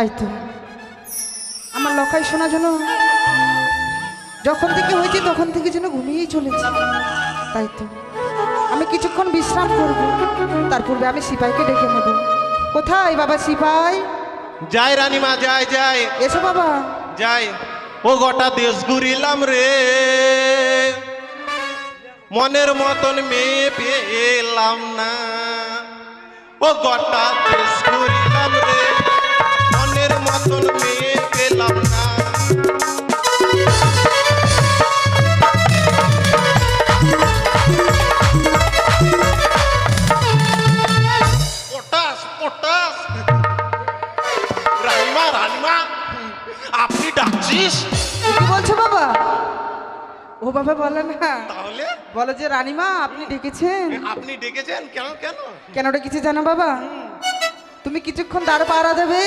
তাই তো আমার লখাই শোনা যেন যখন থেকে হয়েছে তখন থেকে যেন ঘুমিয়েই চলেছে। তাই তো। আমি কিছুক্ষণ বিশ্রাম করব তার পূর্বে আমি সিপাইকে ডেকে নেব। কোথায় বাবা সিপাই? যাই রানীমা যাই যাই এসো বাবা। যাই ও গোটা দেশ ঘুরিলাম রে। মনের মতন মেয়ে পেলাম না। ও গোটা দেশ ঘুরিলাম আপনি ডাকছিস? কি বলছো বাবা? ও বাবা বলে না। তাহলে? বলো যে রানীমা আপনি ডেকেছেন। আপনি ডেকেছেন? কেন কেন? কেন ডেকেছে জানো বাবা? তুমি কিছুক্ষণ দাঁড় পাড়া দেবে।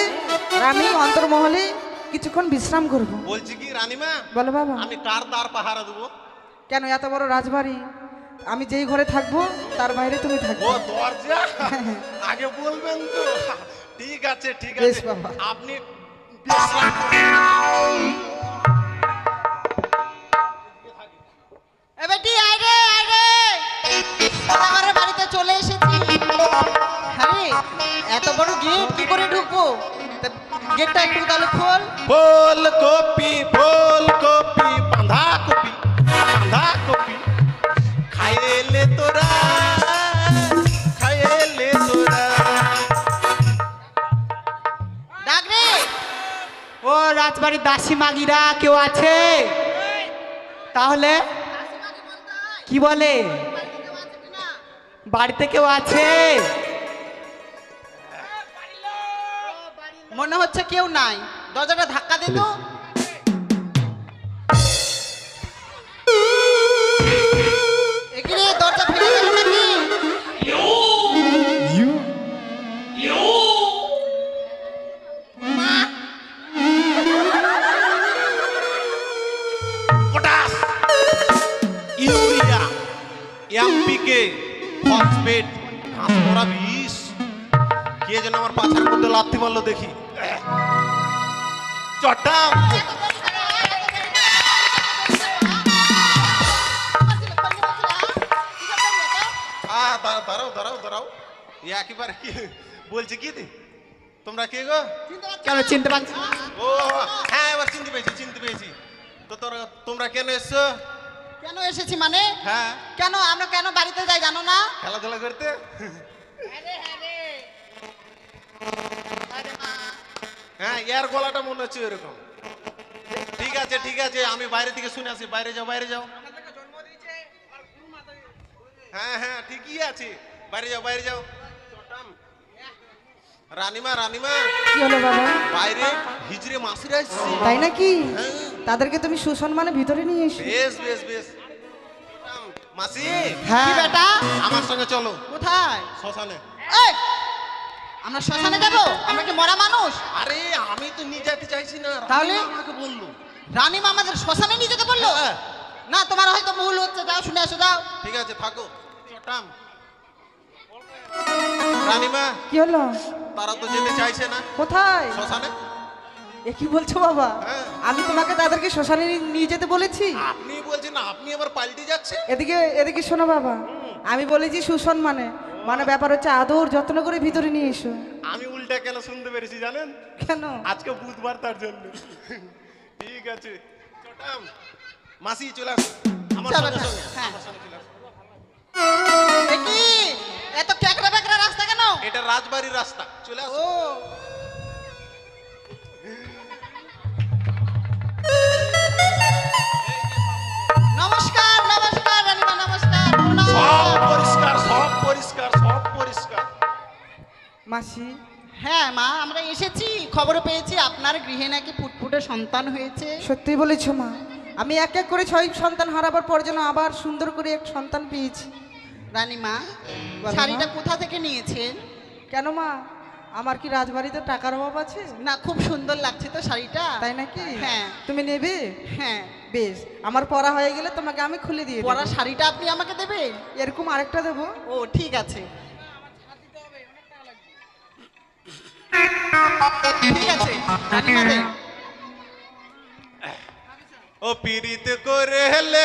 আমি অন্তর্মহলে কিছুক্ষণ বিশ্রাম করব। বলছি কি রানীমা? বলো বাবা। আমি কার দ্বার পাহারা দেবো? কেন এত বড় রাজবাড়ি? আমি যেই ঘরে থাকব তার বাইরে তুমি ও দরজা? আগে বলবেন তো। ঠিক আছে ঠিক আছে। আপনি চলে এসেছি। হ্যাঁ এত বড় গেট, কি করে ঢুকবো? একটু তাহলে ফুল কপি ফুল কপি ও রাজবাড়ির দাসী মাগিরা কেউ আছে? তাহলে কি বলে? বাড়িতে কেউ আছে? মনে হচ্ছে কেউ নাই। দরজাটা ধাক্কা দে একেবারে কি বলছি কি তোমরা কে গো? কেন চিনতে পারছি ও হ্যাঁ এবার চিনতে পেয়েছি চিনতে পেয়েছি তো তোরা তোমরা কেন এসছো? কেন এসেছি মানে? হ্যাঁ। কেন আমরা কেন বাড়িতে যাই জানো না? খেলাধুলা করতে? হ্যাঁ ইয়ার গলাটা মনে হচ্ছে এরকম। ঠিক আছে ঠিক আছে আমি বাইরে থেকে শুনে আসি। বাইরে যাও বাইরে যাও। হ্যাঁ হ্যাঁ ঠিকই আছে। বাইরে যাও বাইরে যাও। রানিমা রানিমা। কি হলো বাবা? বাইরে হিজড়ে মাসিরা এসছে। তাই নাকি? হ্যাঁ। তাদেরকে তুমি সুসম্মানে ভিতরে নিয়ে এসো। বেশ বেশ বেশ। মাসি কি হ্যাঁ বেটা? আমার সঙ্গে চলো। কোথায়? শ্মশানে। এই! আমরা শ্মশানে যাব? আমরা কি মরা মানুষ? আরে আমি তো নিয়ে যেতে চাইছি না। তাহলে? আমাকে বলল। রানীমা আমাদের শ্মশানে নিয়ে যেতে বলল? হ্যাঁ। না তোমার হয়তো ভুল হচ্ছে। যাও শুনে আসো যাও। ঠিক আছে থাকো। চটাম। রানীমা। কি হলো? তারা তো যেতে চাইছে না। কোথায়? শ্মশানে। এ কি বলছো বাবা? হ্যাঁ। আমি তোমাকে তাদেরকে শ্মশানে নি- নিয়ে যেতে বলেছি? আপনি বলছেন আপনি আবার পাল্টে যাচ্ছে এদিকে এদিকে শোনো বাবা। আমি বলেছি সুসম্মানে মানে। ব্যাপার হচ্ছে আদর যত্ন করে ভিতরে নিয়ে এসো। আমি উল্টা কেন শুনতে পেরেছি জানেন? কেন? আজকে বুধবার তার জন্য। ঠিক আছে। চটাম। মাসি চলে আসো। আমার চলো, সঙ্গে চলো, সঙ্গে হ্যাঁ। আমার সঙ্গে চলে আসো। রাজবাড়ির রাস্তা। চলে আসো। নমস্কার নমস্কার রানীমা নমস্কার। সব পরিষ্কার সব পরিষ্কার সব পরিষ্কার। মাসি। হ্যাঁ মা আমরা এসেছি। খবর পেয়েছি আপনার গৃহে নাকি ফুটফুটে সন্তান হয়েছে। সত্যি বলেছ মা। আমি এক এক করে ছয় সন্তান হারাবার পর যেন আবার সুন্দর করে এক সন্তান পেয়েছি। রানীমা মা। শাড়িটা কোথা থেকে নিয়েছেন? কেন মা? আমার কি রাজবাড়িতে টাকার অভাব আছে? না খুব সুন্দর লাগছে তো শাড়িটা। তাই নাকি? হ্যাঁ। তুমি নেবে? হ্যাঁ। বেশ আমার পড়া হয়ে গেলে তোমাকে আমি খুলে দিয়ে পরা শাড়িটা আপনি আমাকে দেবেন? এরকম আরেকটা দেবো। ও ঠিক আছে। ঠিক আছে ও পীড়িত করে লে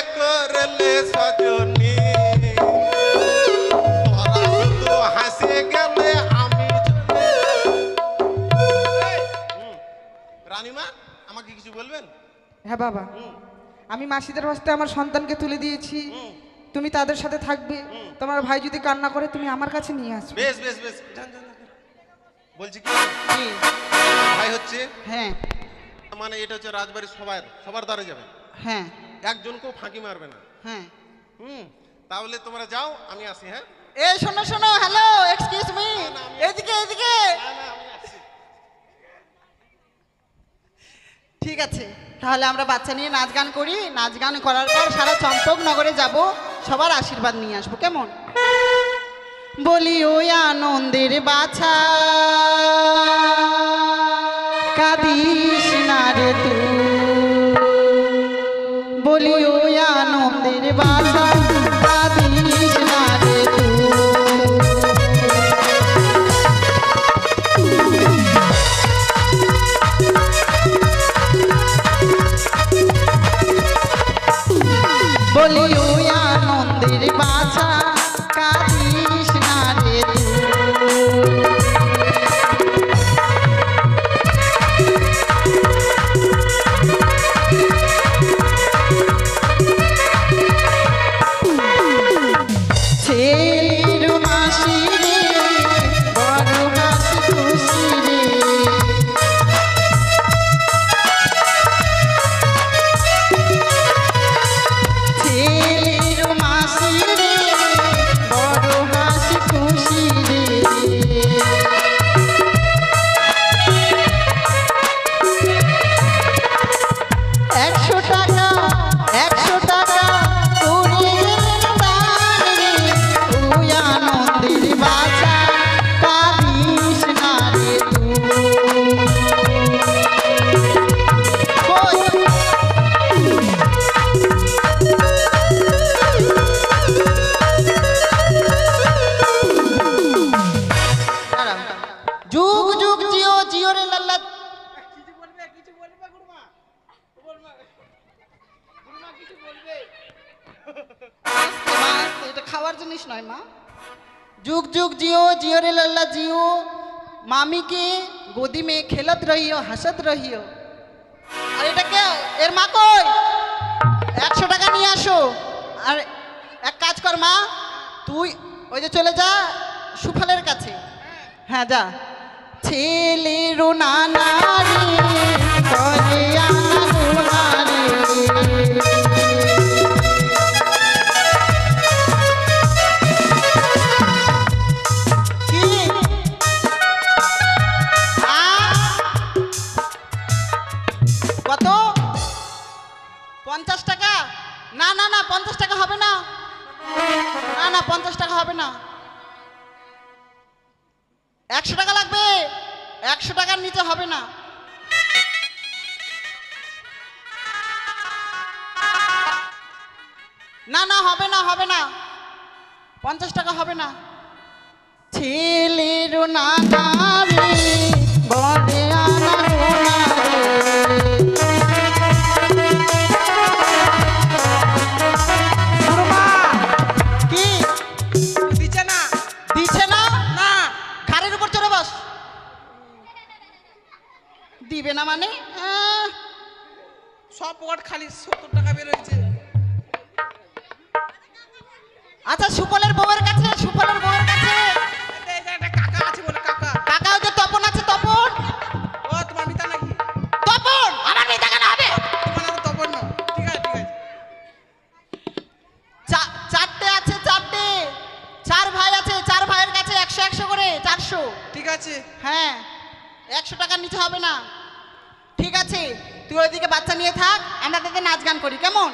মাসিদের হস্তে আমার সন্তানকে তুলে দিয়েছি। তুমি তাদের সাথে থাকবে। তোমার ভাই যদি কান্না করে তুমি আমার কাছে নিয়ে আসবে। বেশ বেশ বেশ। বলছি কি? ভাই হচ্ছে? হ্যাঁ। মানে এটা হচ্ছে রাজবাড়ির সবার সবার দ্বারা যাবে। হ্যাঁ। একজনকেও ফাঁকি মারবে না। হ্যাঁ। হুম তাহলে তোমরা যাও আমি আসি হ্যাঁ? এই শোনো শোনো হ্যালো এক্সকিউজ মি এদিকে এদিকে। ঠিক আছে। তাহলে আমরা বাচ্চা নিয়ে নাচ গান করি। নাচ গান করার পর সারা চম্পক নগরে যাব। সবার আশীর্বাদ নিয়ে আসব। কেমন? বলি ওই আনন্দের বাছা। আস্তে মা, আস্তে, এটা খাওয়ার জিনিস নয় মা যুগ যুগ জিও জিও রে লাল্লা জিও মামি के गोदी में खेलत रहियो हंसत रहियो আর এটা কে এর মা কই একশো টাকা নিয়ে আসো আর এক কাজ কর মা তুই ওই যে চলে যা সুফলের কাছে হ্যাঁ যা ছেলের নানা হবে না। একশো টাকা লাগবে, একশো টাকার নিচে হবে না। না না, হবে না হবে না। পঞ্চাশ টাকা হবে না। ছেলের নাগারে দিবে না মানে? সব পকেট খালি সত্তর টাকা বেরোয়েছে আচ্ছা সুপলের বউয়ের কাছে সুপলের বউয়ের কাছে। কাকা আছে বলে কাকা। কাকা ওই যে তপন আছে তপন? ও তোমার মিতা নাকি? তপন আমার নেই টাকা হবে? তোমার তপন না। ঠিক আছে ঠিক আছে। চা- চারটে আছে চারটে। চার ভাই আছে চার ভাইয়ের কাছে একশো একশো করে চারশো। ঠিক আছে। হ্যাঁ একশো টাকার নিচে হবে না। আছে তুই ওইদিকে বাচ্চা নিয়ে থাক আমরা তাদের নাচ গান করি কেমন?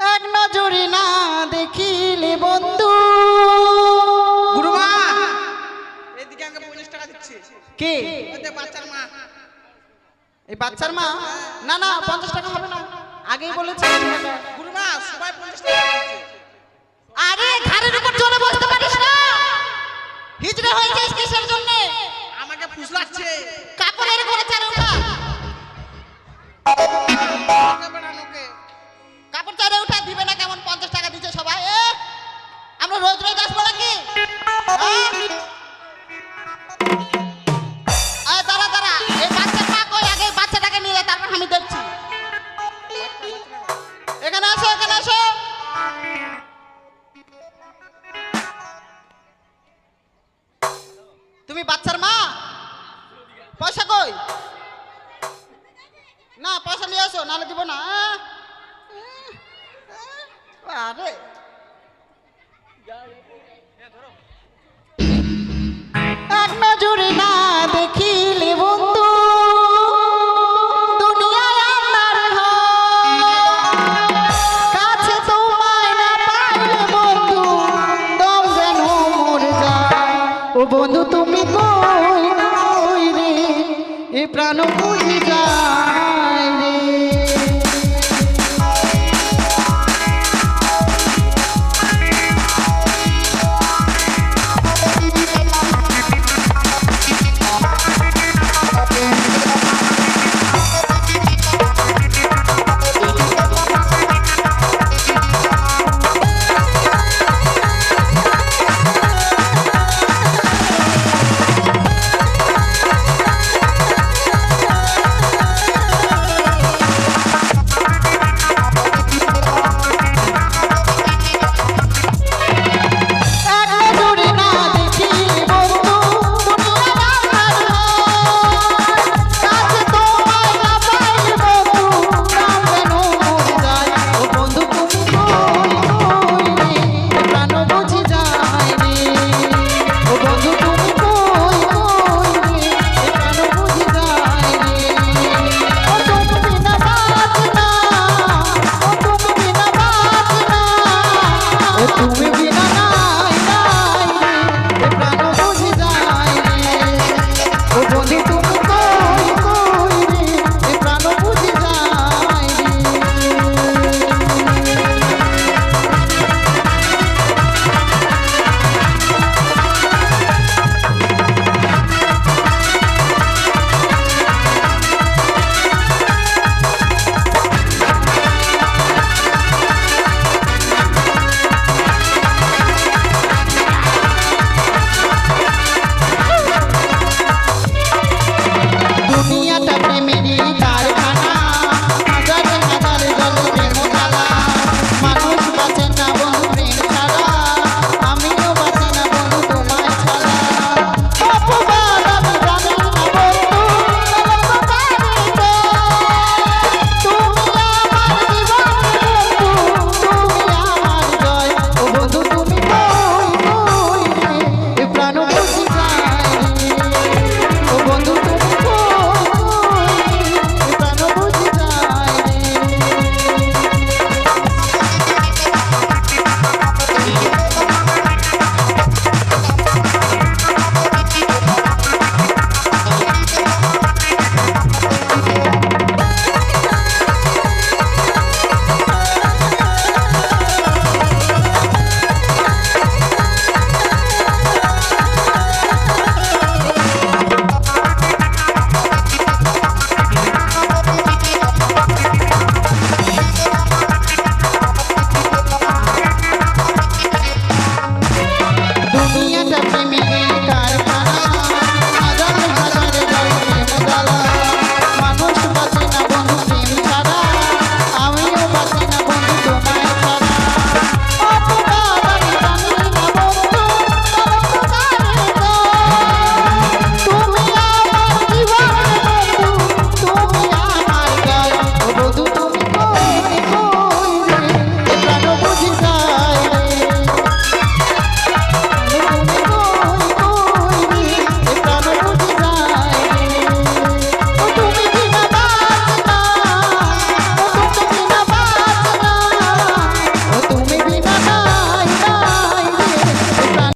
এক নজরে না দেখিলে বন্ধু। গুরুমা! এদিকে আমাকে পঞ্চাশ টাকা দিচ্ছে। কে? বাচ্চার মা। এই বাচ্চার মা? না না পঞ্চাশ টাকা হবে না। আগেই বলেছি। গুরুমা সবাই পঞ্চাশ টাকা তুমি বাচ্চার মা? পয়সা কই? না, পয়সা নিয়ে আসো, নাহলে দিব না আহ। আরে। এক নজরে না দেখিলে